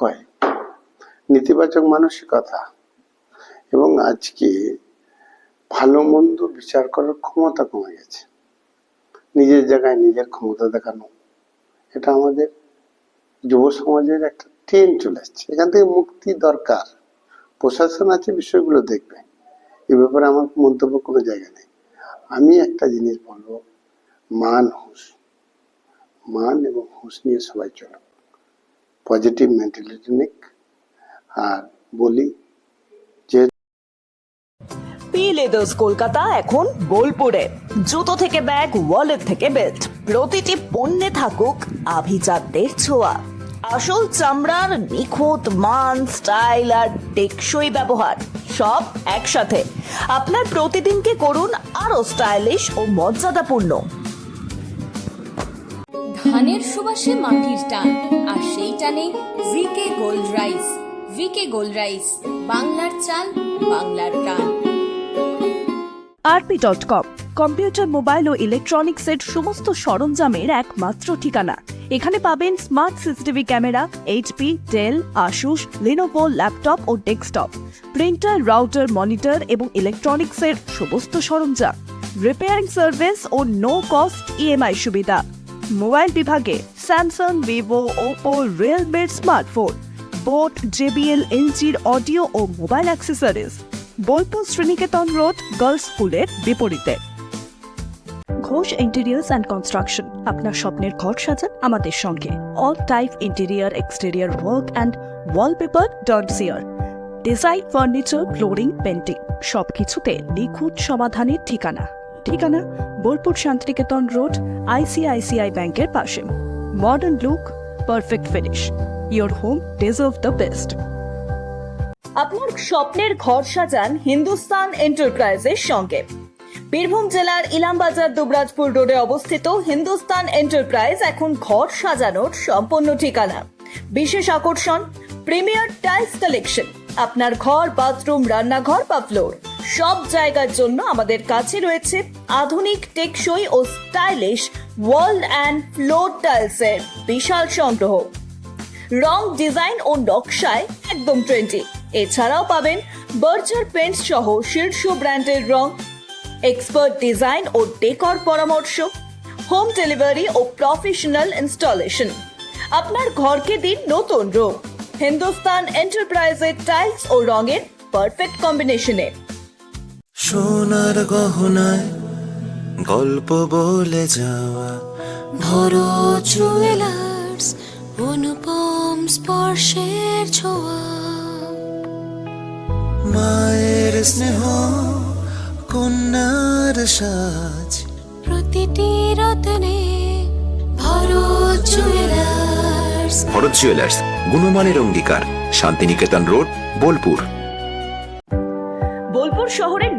অক্ষয় নেতিবাচক মানসিকতা এবং আজকে ভালো মন্দ বিচার করার ক্ষমতা কমে গেছে। নিজের জায়গায় নিজের ক্ষমতা দেখানো, এটা আমাদের যুব সমাজের একটা ট্রেন চলে আসছে। এখান থেকে মুক্তি দরকার। প্রশাসন আছে, বিষয়গুলো দেখবে। এ ব্যাপারে আমার মন্তব্য কোনো জায়গা নেই। আমি একটা জিনিস বলব, মান হুঁশ। মান এবং হুঁশ নিয়ে সবাই চলো পজিটিভ মেন্টালিটি নিক আর বলি যে পি লেদার্স কলকাতা এখন বোলপুরে জুতো থেকে ব্যাগ ওয়ালেট থেকে বেল্ট প্রতিটি পণ্যে থাকুক আভিজাতদের ছোঁয়া। আসল চামড়ার নিখুঁত মান স্টাইল আর টেকসই ব্যবহার, সব একসাথে। আপনার প্রতিদিনকে করুন আরও স্টাইলিশ ও মর্যাদাপূর্ণ। ধানের সুবাসে মাটির টান। আর সেই টানে VK gold rice, VK gold rice, বাংলার চাল, বাংলার প্রাণ। RP dot com, computer, mobile ও ইলেকট্রনিক্সের সমস্ত সরঞ্জামের একমাত্র ঠিকানা। এখানে পাবেন smart CCTV camera HP Dell Asus Lenovo laptop ও ডেস্কটপ, প্রিন্টার, রাউটার, মনিটর এবং ইলেকট্রনিক্সের সমস্ত সরঞ্জাম। রিপেয়ারিং সার্ভিস ও নো কস্ট ইএমআই সুবিধা। মোবাইল বিভাগে স্যামসাং, ভিভো, ওপো, রিয়েলমির স্মার্টফোন বোট জেবিএল, এলজির অডিও ও mobile accessories. Bolpur Sriniketan road, girls স্কুলের বিপরীতে। Ghosh interiors and construction. আপনার স্বপ্নের ঘর সাজান আমাদের সঙ্গে। All type interior, exterior work and wallpaper dot chair. Design, furniture, flooring painting সবকিছুতে নিখুঁত সমাধানের ঠিকানা। ঠিকানা বোলপুর শান্তিনিকেতন রোড আইসিআইসিআই ব্যাংকের পাশে। Modern look perfect finish your home deserve the best আপনার স্বপ্নের ঘর সাজান হিন্দুস্তান এন্টারপ্রাইজের সঙ্গে। বীরভূম জেলার ইলামবাজার দুবরাজপুর রোডে অবস্থিত হিন্দুস্তান এন্টারপ্রাইজ এখন ঘর সাজানোর সম্পূর্ণ ঠিকানা। বিশেষ আকর্ষণ, প্রিমিয়ার টাইলস কালেকশন। আপনার ঘর, বাথরুম, রান্নাঘর বা ফ্লোর সব জায়গার জন্য আমাদের কাছে রয়েছে আধুনিক টেকসই ও স্টাইলিশ ওয়ার্ল্ড অ্যান্ড ফ্লোর টাইলসের বিশাল সংগ্রহ। রং ডিজাইন ও নকশায় একদম ট্রেন্ডি। এছাড়াও পাবেন বার্জার পেন্টস সহ শীর্ষ ব্র্যান্ডের রং এক্সপার্ট ডিজাইন ও ডেকর পরামর্শ হোম ডেলিভারি ও প্রফেশনাল ইনস্টলেশন আপনার ঘরকে দিন নতুন রূপ। হিন্দুস্তান এন্টারপ্রাইজের টাইলস ও রঙের পারফেক্ট কম্বিনেশনে সোনার গহনায় গল্প বলে যাওয়া। ভরো জুয়েলার্স অনুপম স্পর্শের ছোঁয়া। মায়ের স্নেহ কন্যার সাজ। প্রতিটি রতনে ভরো জুয়েলার্স ভরত জুয়েলার্স গুণমানের অঙ্গীকার শান্তিনিকেতন রোড বোলপুর। বোলপুর শহরের